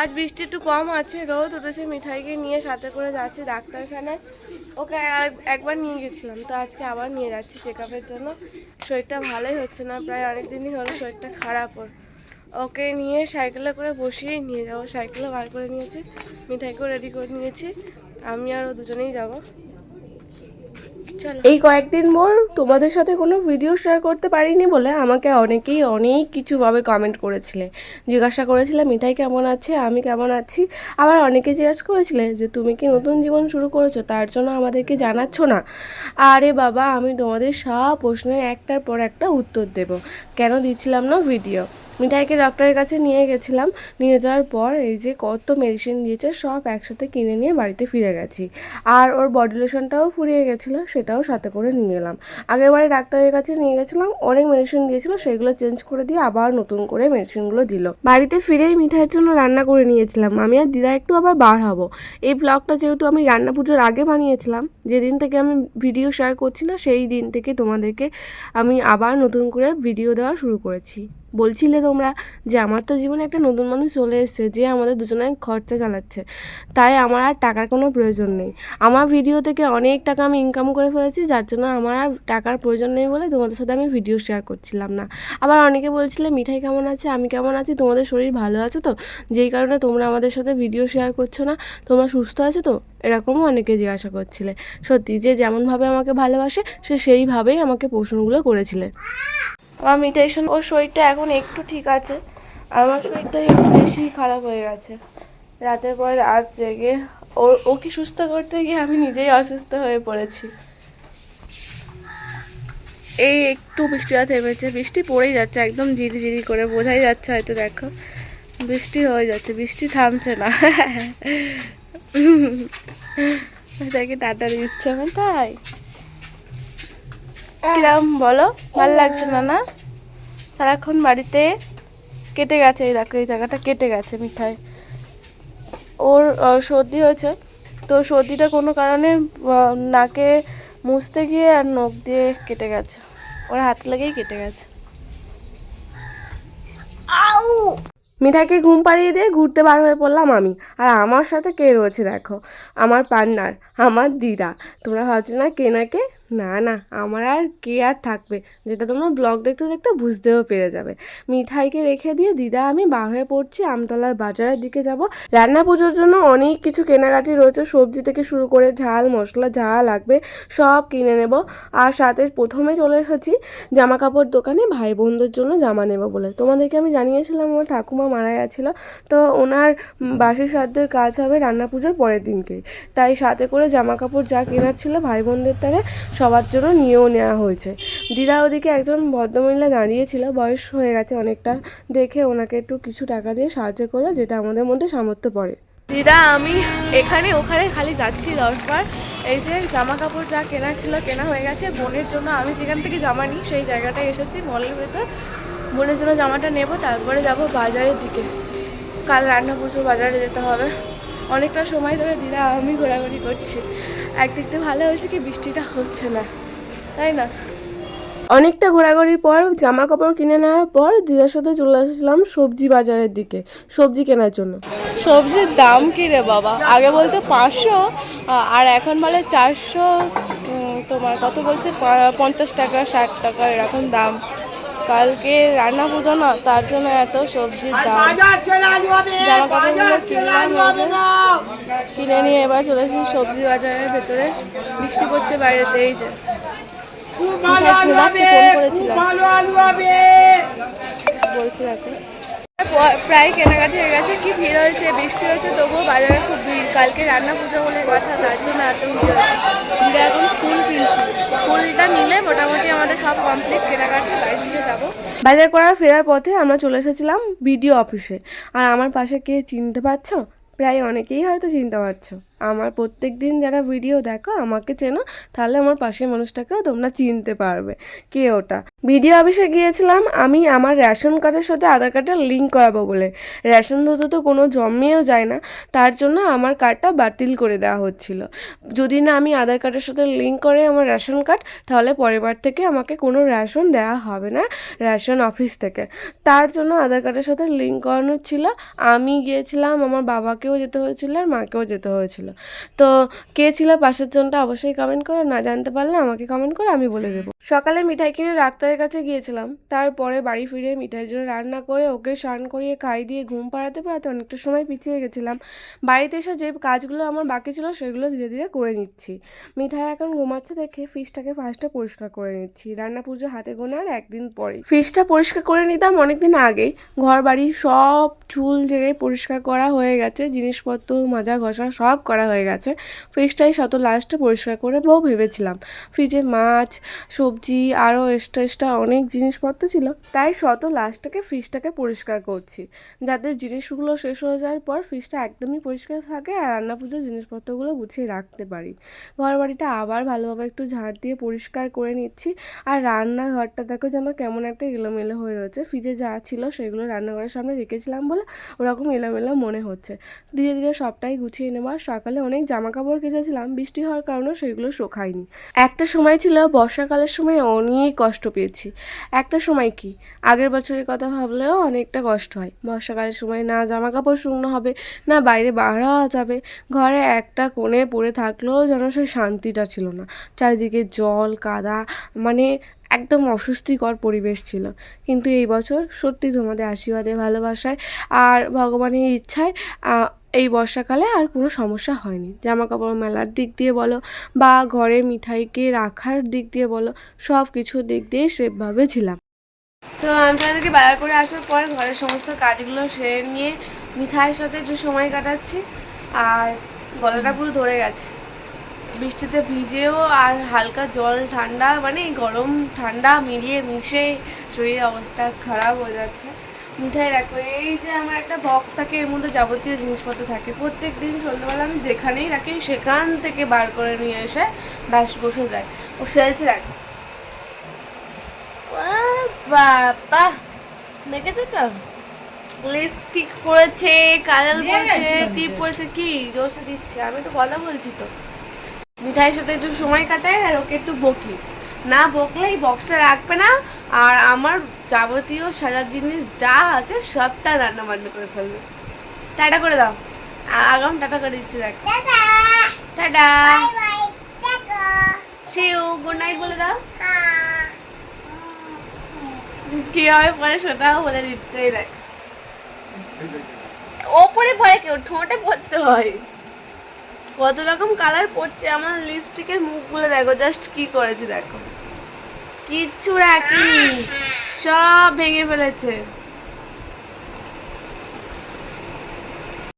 আজ বৃষ্টি একটু কম আছে, রোদ উঠেছে, মিঠাইকে নিয়ে সাথে করে যাচ্ছি ডাক্তারখানায়। ওকে একবার নিয়ে গেছিলাম, তো আজকে আবার নিয়ে যাচ্ছি চেক জন্য। শরীরটা ভালোই হচ্ছে না, প্রায় অনেক দিনই হলো শরীরটা খারাপ ওর। ওকে নিয়ে সাইকেলে করে বসিয়েই নিয়ে যাব সাইকেলে বার করে নিয়েছি, মিঠাইকেও রেডি করে নিয়েছি। আমি আর ও দুজনেই যাব। এই কয়েকদিন বল তোমাদের সাথে কোনো ভিডিও শেয়ার করতে পারিনি বলে আমাকে অনেকেই অনেক কিছুভাবে কমেন্ট করেছিলে। জিজ্ঞাসা করেছিলে মিঠাই কেমন আছে? আমি কেমন আছি? আবার অনেকে জিজ্ঞাসা করেছিলে যে, তুমি কি নতুন জীবন শুরু করেছ? তার জন্য আমাদেরকে জানাচ্ছ না? আরে বাবা, আমি তোমাদের সব প্রশ্নের একটার পর একটা উত্তর দেব। কেন দিচ্ছিলাম না ভিডিও মিঠাইকে ডক্টরের কাছে নিয়ে গেছিলাম। নিয়ে যাওয়ার পর এই যে কত মেডিসিন দিয়েছে, সব একসাথে কিনে নিয়ে বাড়িতে ফিরে গেছি। আর ওর বডি লোশনটাও ফুরিয়ে গেছিল, সেটাও সাথে করে নিয়ে এলাম আগের বারে ডাক্তারের কাছে নিয়ে গেছিলাম, অনেক মেডিসিন দিয়েছিল, সেগুলো চেঞ্জ করে দিয়ে আবার নতুন করে মেডিসিনগুলো দিল। বাড়িতে ফিরেই মিঠাইয়ের জন্য রান্না করে নিয়েছিলাম। আমি আর দিদা একটু আবার বার হব। এই ব্লগটা যেহেতু আমি রান্না পুজোর আগে বানিয়েছিলাম, যেদিন থেকে আমি ভিডিও শেয়ার করছি না, সেই দিন থেকে তোমাদেরকে আমি আবার নতুন করে ভিডিও দেওয়া শুরু করেছি। বলছিলে তোমরা যে আমার তো জীবনে একটা নতুন মানুষ চলে এসেছে যে আমাদের দুজনের খরচা চালাচ্ছে। তাই আমার আর টাকার কোনো প্রয়োজন নেই। আমার ভিডিও থেকে অনেক টাকা আমি ইনকাম করে ফেলেছি, যার জন্য আমার আর টাকার প্রয়োজন নেই বলে তোমাদের সাথে আমি ভিডিও শেয়ার করছিলাম না। আবার অনেকে বলছিলে, মিঠাই কেমন আছে? আমি কেমন আছি? তোমাদের শরীর ভালো আছে তো? যেই কারণে তোমরা আমাদের সাথে ভিডিও শেয়ার করছ না। তোমরা সুস্থ আছো তো? এরকমও অনেকে জিজ্ঞাসা করছিলে। সত্যি যে যেমনভাবে আমাকে ভালোবাসে, সে সেইভাবেই আমাকে প্রশ্নগুলো করেছিলে। আমার মিটেশন ওর শরীরটা এখন একটু ঠিক আছে। আমার শরীরটা একটু বেশি খারাপ হয়ে গেছে। রাতের পর রাত জেগে, ও, ওকে সুস্থ করতে গিয়ে আমি নিজেই অসুস্থ হয়ে পড়েছি। এই একটু বৃষ্টিটা থেমেছে। বৃষ্টি পড়েই যাচ্ছে, একদম জিরি করে। বোঝাই যাচ্ছে হয়তো, দেখো। বৃষ্টি হয়ে যাচ্ছে, বৃষ্টি থামছে না। দেখি টাটা দিচ্ছে আমার, তাই? কিরম বলো? ভালো লাগছে না না? সারাক্ষণ বাড়িতে কেটে গেছে এই দেখো এই জায়গাটা কেটে গেছে মিঠাই। ওর সর্দি হয়েছে। তো সর্দিটা কোনো কারণে নাকে মুছতে গিয়ে আর নখ দিয়ে কেটে গেছে। ওর হাত লেগেই কেটে গেছে। মিঠাইকে ঘুম পাড়িয়ে দিয়ে ঘুরতে বার হয়ে পড়লাম আমি। আর আমার সাথে কে রয়েছে দেখো? আমার পার্টনার আমার দিদা। তোমরা ভাবছ না কে না কে? না না, আমার আর কে আর থাকবে? যেটা তোমরা ব্লগ দেখতে দেখতে বুঝতেও পেরে যাবে। মিঠাইকে রেখে দিয়ে দিদা, আমি বার হয়ে পড়ছি আমতলার বাজারের দিকে যাব। রান্না পুজোর জন্য অনেক কিছু কেনাকাটি রয়েছে। সবজি থেকে শুরু করে ঝাল, মশলা যা লাগবে সব কিনে নেব। আর সাথে প্রথমে চলে এসেছি জামা কাপড় দোকানে ভাই বোনদের জন্য জামা নেব বলে। তোমাদেরকে আমি জানিয়েছিলাম, আমার ঠাকুমা মারা গেছিল। তো ওনার বাসি শ্রাদ্ধের কাজ হবে রান্না পুজোর পরের দিনকেই। তাই সাথে করে জামা কাপড় যা কেনার ছিল ভাই বোনদের তারে সবার জন্য নিয়েও নেওয়া হয়েছে। দিদা ওদিকে একজন ভদ্রমহিলা দাঁড়িয়েছিল, বয়স হয়ে গেছে অনেকটা। দেখে ওনাকে একটু কিছু টাকা দিয়ে সাহায্য করল, যেটা আমাদের মধ্যে সামর্থ্য পড়ে। দিদা, আমি এখানে, ওখানে খালি যাচ্ছি দশবার এই যে জামা কাপড় যা কেনা ছিল, কেনা হয়ে গেছে। বোনের জন্য আমি যেখান থেকে জামা নিই, সেই জায়গাটায় এসেছি মলের ভেতর। বোনের জন্য জামাটা নেব, তারপরে যাব বাজারের দিকে। কাল রান্না পুজো বাজারে যেতে হবে। অনেকটা সময় ধরে দিদা, আমি ঘোরাঘুরি করছি। একদিক দিয়ে ভালো হয়েছে কি বৃষ্টিটা হচ্ছে না, তাই না? অনেকটা ঘোরাঘুরির পর জামা কাপড় কিনে নেওয়ার পর দিদার সাথে চলে আসলাম সবজি বাজারের দিকে, সবজি কেনার জন্য। সবজির দাম কি রে বাবা? আগে বলছে পাঁচশো, আর এখন বলে চারশো তোমার কত বলছে? পঞ্চাশ টাকা, ষাট টাকা, এরকম দাম। কালকে রান্না পুজো না তার জন্য এত সবজির দাম। জামা কাপড়গুলো কিনলাম কিনে নিয়ে এবার চলেছি সবজি বাজারের ভেতরে। বৃষ্টি পড়ছে বাইরেতে এই যে। ফোন করেছিলাম। বলছি প- প্রায় কেনাকাটি হয়ে গেছে, কি ভিড় হয়েছে, বৃষ্টি হয়েছে, তবুও বাজারে খুব ভিড়। কালকে রান্না পুজো বলে কথা, তার জন্য এত ভিড় হয়েছে। এখন ফুল কিনছি। ফুলটা নিলে মোটামুটি আমাদের সব কমপ্লিট কেনাকাটি বাড়ি থেকে যাব। বাজার করার, ফেরার পথে আমরা চলে এসেছিলাম বিডিও অফিসে। আর আমার পাশে কে চিনতে পারছ? প্রায় অনেকেই হয়তো চিনতে পারছ। আমার প্রত্যেক দিন যারা ভিডিও দেখো, আমাকে চেনো, তাহলে আমার পাশের মানুষটাকেও তোমরা চিনতে পারবে কে ওটা। ভিডিও অফিসে গিয়েছিলাম, আমি আমার রেশন কার্ডের সাথে আধার কার্ডটা লিঙ্ক করাবো বলে। রেশন ধরতে তো কোনো জন্মেও যায় না, তার জন্য আমার কার্ডটা বাতিল করে দেওয়া হচ্ছিল। যদি না আমি আধার কার্ডের সাথে লিঙ্ক করে আমার রেশন কার্ড তাহলে পরের বার থেকে আমাকে কোনো রেশন দেওয়া হবে না রেশন অফিস থেকে। তার জন্য আধার কার্ডের সাথে লিঙ্ক করানোর ছিল। আমি গিয়েছিলাম, আমার বাবাকেও যেতে হয়েছিল আর মাকেও যেতে হয়েছিল। তো কে ছিল পাশের জনটা অবশ্যই কমেন্ট করো, না জানতে পারলে আমাকে কমেন্ট করে, আমি বলে দেবো। সকালে মিঠাই কিনে ডাক্তারের কাছে গিয়েছিলাম। তারপরে বাড়ি ফিরে মিঠাই জন্য রান্না করে, ওকে স্নান করিয়ে খাই দিয়ে ঘুম পাড়াতে পাড়াতে অনেকটা সময় পিছিয়ে গেছিলাম। বাড়িতে এসে যে কাজগুলো আমার বাকি ছিল, সেগুলো ধীরে ধীরে করে নিচ্ছি। মিঠাই এখন ঘুমাচ্ছে দেখে ফ্রিজটাকে ফার্স্টে পরিষ্কার করে নিচ্ছি। রান্না পুজো হাতে গোনার একদিন পরে ফ্রিজটা পরিষ্কার করে নিতাম অনেকদিন আগেই। ঘর বাড়ি সব চুল ঝেড়ে পরিষ্কার করা হয়ে গেছে, জিনিসপত্র মাজা ঘষা সব করা হয়ে গেছে। ফ্রিজটাই শত লাস্টে পরিষ্কার করে বউ ভেবেছিলাম। ফ্রিজে মাছ, সবজি আরও এক্সট্রা এক্সট্রা অনেক জিনিসপত্র ছিল। তাই শত লাস্টটাকে ফ্রিজটাকে পরিষ্কার করছি। যাতে জিনিসগুলো শেষ হয়ে যাওয়ার পর ফ্রিজটা একদমই পরিষ্কার থাকে আর রান্না পুজোর জিনিসপত্রগুলো গুছিয়ে রাখতে পারি। ঘর বাড়িটা আবার ভালোভাবে একটু ঝাড় দিয়ে পরিষ্কার করে নিচ্ছি। আর রান্নাঘরটা দেখো যেন কেমন একটা এলোমেলো হয়ে রয়েছে। ফ্রিজে যা ছিল সেগুলো রান্নাঘরের সামনে রেখেছিলাম বলে ওরকম এলোমেলো মনে হচ্ছে। ধীরে ধীরে সবটাই গুছিয়ে নেওয়া, সকালে অনেক জামা কাপড় কেচেছিলাম, বৃষ্টি হওয়ার কারণে সেগুলো শোকায়নি। একটা সময় ছিল, বর্ষাকালের সময় অনেক কষ্ট পেয়েছি। একটা সময় কি? আগের বছরের কথা ভাবলেও অনেকটা কষ্ট হয়। বর্ষাকালের সময় না জামা কাপড় শুকনো হবে, না বাইরে বার হওয়া যাবে, ঘরে একটা কোণে পড়ে থাকলেও যেন সেই শান্তিটা ছিল না। চারিদিকে জল, কাদা মানে একদম অস্বস্তিকর পরিবেশ ছিল। কিন্তু এই বছর সত্যি তোমাদের আশীর্বাদে ভালোবাসায় আর ভগবানের ইচ্ছায় এই বর্ষাকালে আর কোনো সমস্যা হয়নি। জামা কাপড় মেলার দিক দিয়ে বলো বা ঘরে মিঠাইকে রাখার দিক দিয়ে বলো সব কিছুর দিক দিয়ে সেভাবে ছিলাম। তো আমি তাদেরকে বাজার করে আসার পর ঘরের সমস্ত কাজগুলো সেরে নিয়ে মিঠাইয়ের সাথে একটু সময় কাটাচ্ছি আর গলাটা পুরো ধরে গেছে। বৃষ্টিতে ভিজেও আর হালকা জল ঠান্ডা মানে গরম ঠান্ডা মিলিয়ে মিশে শরীরের অবস্থা খারাপ হয়ে যাচ্ছে। মিঠাই রাখব। এই যে আমার একটা বক্স থাকে এর মধ্যে যাবতীয় জিনিসপত্র থাকে। প্রত্যেক দিন সন্ধ্যাবেলা আমি যেখানেই রাখি সেখান থেকে বার করে নিয়ে এসে ব্যাস বসে যায়। ও দেখ। ও বাবা! দেখেছ তো? লিপস্টিক পরেছে কাজল পরেছে টিপ পরেছে কি জোসে দিচ্ছে। আমি তো কথা বলছি তো। মিঠাইয়ের সাথে একটু সময় কাটাই আর ওকে একটু বকি। না বকলে এই বক্সটা রাখবে না আর আমার যাবতীয় সাজার জিনিস যা আছে সবটা রান্না বান্না করে ফেলবে। টাটা করে দাও। আগাম টাটা করে দিচ্ছি দেখ। টাটা। শিউ গুড নাইট বলে দাও। কি হবে পরে সেটাও বলে দিচ্ছে দেখ। ওপরে পরে কেউ ঠোঁটে পড়তে হয়। কত রকম কালার পড়ছে আমার লিপস্টিকের মুখগুলো দেখো জাস্ট কি করেছে দেখো। কিচ্ছু রাখিনি। সব ভেঙে ফেলেছে।